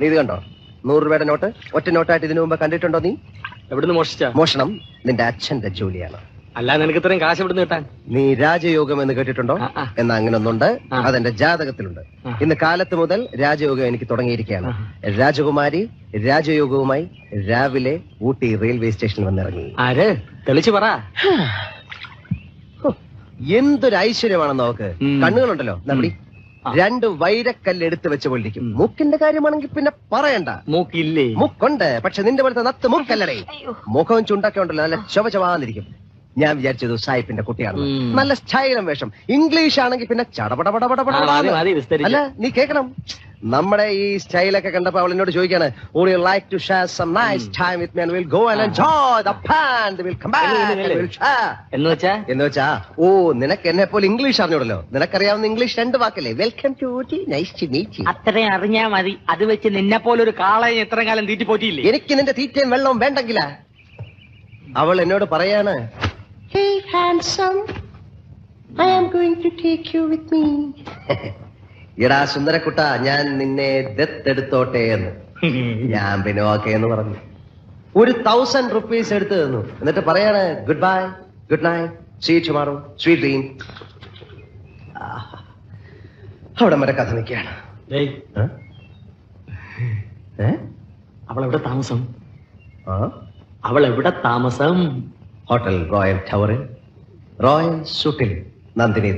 നീ ഇത് കണ്ടോ? നൂറ് രൂപയുടെ നോട്ട് ഒറ്റ നോട്ടായിട്ട് ഇതിനു മുമ്പ് കണ്ടിട്ടുണ്ടോ നീ? എവിടുന്ന് മോഷിച്ച മോഷണം നിന്റെ അച്ഛന്റെ ജോലിയാണ്. അല്ല നിനക്ക് ഇത്രയും കാശ് എവിടുന്ന് കിട്ടാൻ? നീ രാജയോഗം എന്ന് കേട്ടിട്ടുണ്ടോ. എന്നാ അങ്ങനെ ഒന്നുണ്ട്. അതെന്റെ ജാതകത്തിലുണ്ട്. ഇന്ന് കാലത്ത് മുതൽ രാജയോഗം എനിക്ക് തുടങ്ങിയിരിക്കുകയാണ്. രാജകുമാരി രാജയോഗവുമായി രാവിലെ ഊട്ടി റെയിൽവേ സ്റ്റേഷനിൽ വന്നിറങ്ങി. ആര്? തെളിച്ചു പറ. എന്തൊരു ഐശ്വര്യമാണെന്ന് നോക്ക്. കണ്ണുകളുണ്ടല്ലോ. നമ്മടി. രണ്ട് വൈരക്കല്ല് എടുത്തു വെച്ച് പൊള്ളിക്കും. മൂക്കിന്റെ കാര്യമാണെങ്കിൽ പിന്നെ പറയണ്ട. മൂക്കില്ലേ? മൂക്കുണ്ട്. പക്ഷെ നിന്റെ പോലത്തെ നത്ത് മൂക്കല്ലടേ മുഖവും ചുണ്ടൊക്കെ ഉണ്ടല്ലോ. നല്ല ചൊവ ചൊവാന്നിരിക്കും ഞാൻ വിചാരിച്ചത് സായിപ്പിന്റെ കുട്ടിയാണ് നല്ല സ്റ്റൈലും വേഷം. ഇംഗ്ലീഷ് ആണെങ്കിൽ പിന്നെ ചടപടപടപടപട. അല്ല നീ കേക്കണം നമ്മുടെ ഈ സ്റ്റൈലൊക്കെ കണ്ടപ്പോ അവൾ എന്നോട് ചോദിക്കാണ് would you like to share some nice time with me and we'll go and enjoy the band. Will ഇല്ല. we'll share. എന്ന് വെച്ചാ? എന്ന് വെച്ചാ ഓ നിനക്ക് എന്നെ പോലെ ഇംഗ്ലീഷ് അറിഞ്ഞോടല്ലോ. നിനക്കറിയാവുന്ന ഇംഗ്ലീഷ് രണ്ട് വാക്കല്ലേ? Welcome to Ooty nice to meet അത്രയും അറിഞ്ഞാ മതി. അത് വെച്ച് നിന്നെ പോലെ ഒരു കാളയെ എത്ര കാലം തീറ്റി പോറ്റിയില്ലേ? എനിക്ക് നിന്റെ തീറ്റയും വെള്ളവും വേണ്ടെങ്കില. അവൾ എന്നോട് പറയാണ് hey handsome I am going to take you with me എടാ സുന്ദരക്കുട്ട ഞാൻ നിന്നെ ദത്തെടുത്തോട്ടെ എന്ന്. ഞാൻ പിന്നെ ഓക്കെ എന്ന് പറഞ്ഞു. ഒരു തൗസൻഡ് റുപ്പീസ് എടുത്തു തന്നു. എന്നിട്ട് പറയാണ് good bye good night see tomorrow sweet dream അവിടെ വരെ കഥ നിൽക്കുകയാണ്? അവൾ എവിടെ താമസം? അവൾ എവിടെ താമസം? ഹോട്ടൽ റോയൽ ടവറിൽ. റോയൽ സൂട്ടിൽ നന്ദിനി